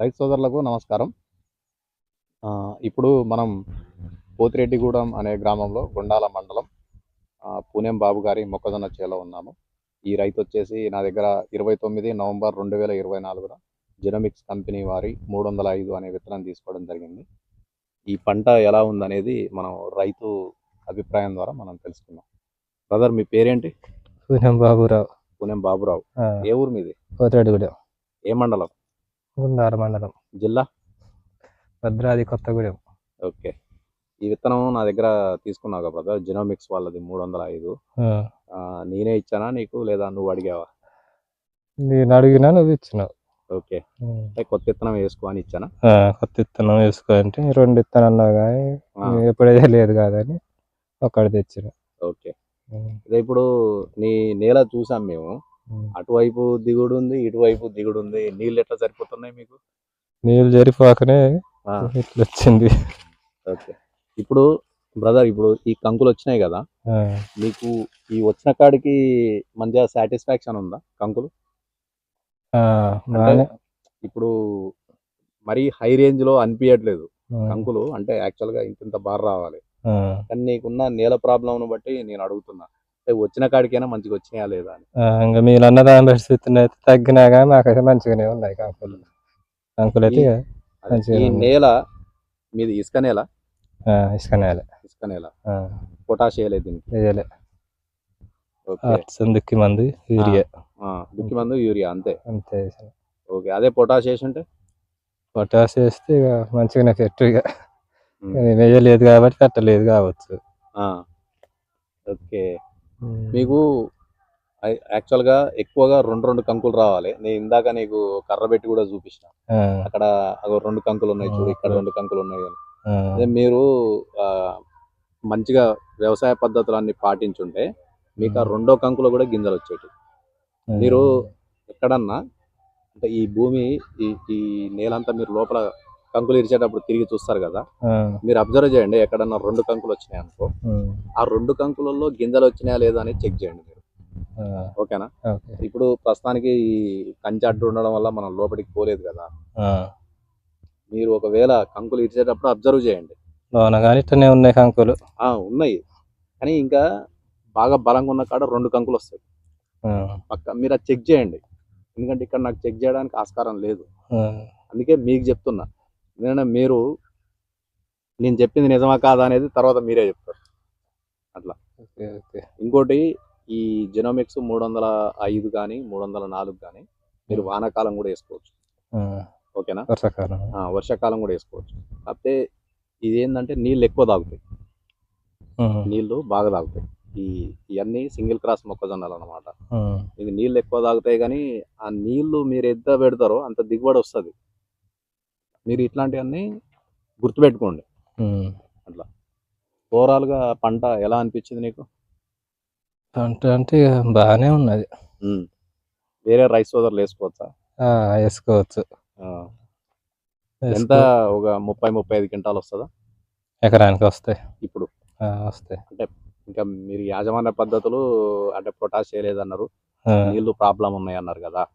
రైతు సోదరులకు నమస్కారం. ఇప్పుడు మనం పోతిరెడ్డిగూడెం అనే గ్రామంలో గుండాల మండలం పూణెం బాబు గారి మొక్కజొన్న చేలో ఉన్నాము. ఈ రైతు వచ్చేసి నా దగ్గర ఇరవై తొమ్మిది నవంబర్ రెండు వేల ఇరవై నాలుగున జెనోమిక్స్ కంపెనీ వారి మూడు వందల ఐదు అనే విత్తనం తీసుకోవడం జరిగింది. ఈ పంట ఎలా ఉందనేది మనం రైతు అభిప్రాయం ద్వారా మనం తెలుసుకుందాం. బ్రదర్ మీ పేరేంటి? పూనెం బాబురావు. పూణెం బాబురావు. ఏ ఊరు మీది? కోతిరెడ్డిగూడెం ఏ మండలం? గుండార మండలం. జిల్లా? భద్రాది కొత్తగూడెం. ఓకే. ఈ విత్తనం నా దగ్గర తీసుకున్నావు కదా బ్రదర్? జినోమిక్స్ వాళ్ళది మూడు వందల ఐదు. నేనే ఇచ్చానా నీకు లేదా నువ్వు అడిగావా? నేను అడిగినా నువ్వు ఇచ్చినావు. ఓకే. కొత్త విత్తనం వేసుకో అని ఇచ్చానా? కొత్త విత్తనం వేసుకో అంటే రెండు విత్తనం అన్నావు కానీ ఎప్పుడైతే లేదు కాదని ఒక్కటి తెచ్చిన. ఓకే. అదే ఇప్పుడు నీ నేల చూసాం మేము. అటువైపు దిగుడు ఉంది ఇటువైపు దిగుడు ఉంది నీళ్ళు ఎట్లా సరిపోతున్నాయి మీకు? నీళ్ళు జరిపోకనే ఇట్లా వచ్చింది ఓకే. ఇప్పుడు బ్రదర్ ఇప్పుడు ఈ కంకులు వచ్చినాయి కదా నీకు ఈ వచ్చిన కాడికి మంచిగా సాటిస్ఫాక్షన్ ఉందా కంకులు? ఇప్పుడు మరీ హై రేంజ్లో అనిపించట్లేదు. కంకులు. అంటే యాక్చువల్గా ఇంత బాగా రావాలి కానీ నీకున్న నేల ప్రాబ్లం బట్టి నేను అడుగుతున్నా. వచ్చిన కాడికైనా మంచిగా వచ్చినాయా లేదా ఇంకా మీరు అన్నదాన్ని బట్టి విత్తనం అయితే తగ్గినా కానీ మాకైతే మంచిగానే ఉన్నాయి కంకులు. కంకులు అయితే ఈ. నేల మీది ఇసుక నేల? ఆ, ఇసుక నేల. ఇసుక నేల. పొటాష్ వేయలేదు దీనికి? వేయలే. దుక్కి మంది యూరియా. ఆ, దుక్కి మందు యూరియా అంతే. అంతే. ఓకే అదే పొటాష్ వేసి ఉంటే పొటాస్ వేస్తే ఇక మంచిగానే పెట్టు ఇక. వేయలేదు కాబట్టి పెట్టలేదు కావచ్చు. ఆ, ఓకే. మీకు ఐ- యాక్చువల్గా ఎక్కువగా రెండు రెండు కంకులు రావాలి. నేను ఇందాక నీకు కర్ర పెట్టి కూడా చూపించిన అక్కడ అగో రెండు కంకులు ఉన్నాయి చూడు ఇక్కడ. రెండు కంకులు ఉన్నాయి అదే మీరు ఆ, మంచిగా వ్యవసాయ పద్ధతులన్నీ పాటించుంటే మీకు ఆ రెండో కంకులో కూడా గింజలు వచ్చేటి. మీరు ఎక్కడన్నా అంటే ఈ భూమి ఈ ఈ నేలంతా మీరు లోపల కంకులు ఇరిచేటప్పుడు తిరిగి చూస్తారు కదా. మీరు అబ్జర్వ్ చేయండి ఎక్కడన్నా రెండు కంకులు వచ్చినాయి అనుకో. ఆ. రెండు కంకులలో గింజలు వచ్చినాయా లేదా అని చెక్ చేయండి మీరు. ఓకేనా? ఓకే. ఇప్పుడు ప్రస్తుతానికి ఈ కంచె అడ్డు ఉండడం వల్ల మనం లోపలికి పోలేదు కదా. మీరు ఒకవేళ కంకులు ఇరిచేటప్పుడు అబ్జర్వ్ చేయండి. ఉన్నాయి కంకులు. ఆ ఉన్నాయి. కానీ ఇంకా బాగా బలంగా ఉన్న కాడ రెండు కంకులు వస్తాయి. పక్క మీరు అది చెక్ చేయండి. ఎందుకంటే ఇక్కడ నాకు చెక్ చేయడానికి ఆస్కారం లేదు. అందుకే మీకు చెప్తున్నా. ఎందుకంటే మీరు నేను చెప్పింది నిజమా కాదా అనేది తర్వాత మీరే చెప్తారు. ఓకే ఇంకోటి ఈ జెనోమిక్స్ మూడు వందల ఐదు కానీ మూడు వందల నాలుగు కానీ మీరు వానాకాలం కూడా వేసుకోవచ్చు. ఓకేనా? వర్షాకాలం. వర్షాకాలం కూడా వేసుకోవచ్చు. కాకపోతే ఇది ఏంటంటే నీళ్ళు ఎక్కువ తాగుతాయి. నీళ్ళు బాగా తాగుతాయి. ఈ ఇవన్నీ సింగిల్ క్రాస్ మొక్కజొన్నలు అనమాట ఇది నీళ్ళు ఎక్కువ తాగుతాయి కానీ ఆ నీళ్ళు మీరు ఎంత పెడతారో అంత దిగుబడి వస్తుంది. మీరు ఇట్లాంటివన్నీ గుర్తుపెట్టుకోండి. ఉమ్. ఓవరాల్గా పంట ఎలా అనిపించింది నీకు? పంట అంటే బాగానే ఉన్నది. వేరే రైస్ సోదరులు వేసుకోవచ్చా? వేసుకోవచ్చు. ఎంత ఒక ముప్పై ముప్పై ఐదు క్వింటాలు వస్తుందా? ఎకరానికి వస్తాయి. ఇప్పుడు. వస్తాయి. ఇంకా మీరు యాజమాన్య పద్ధతులు అంటే పొటాష్ చేయలేదన్నారు. ఆ, నీళ్ళు ప్రాబ్లం ఉన్నాయి అన్నారు కదా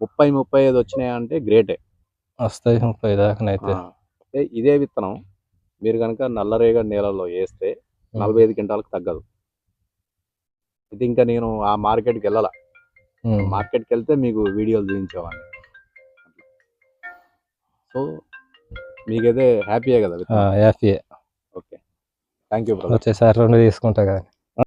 ముప్పై ముప్పై ఐదు వచ్చినాయి అంటే గ్రేటే. వస్తాయి ముప్పై దాకానైతే అంటే ఇదే విత్తనం మీరు కనుక నల్లరేగడి నేలలో వేస్తే నలభై ఐదు క్వింటాలకు తగ్గదు. ఇది ఇంకా నేను ఆ మార్కెట్కి వెళ్ళాల? మార్కెట్కి వెళ్తే మీకు వీడియోలు చూపించేవాడిని. సో మీకైతే హ్యాపీయే కదా యాభై ఓకే. థ్యాంక్ యూ వచ్చేసారి రెండు తీసుకుంటా కానీ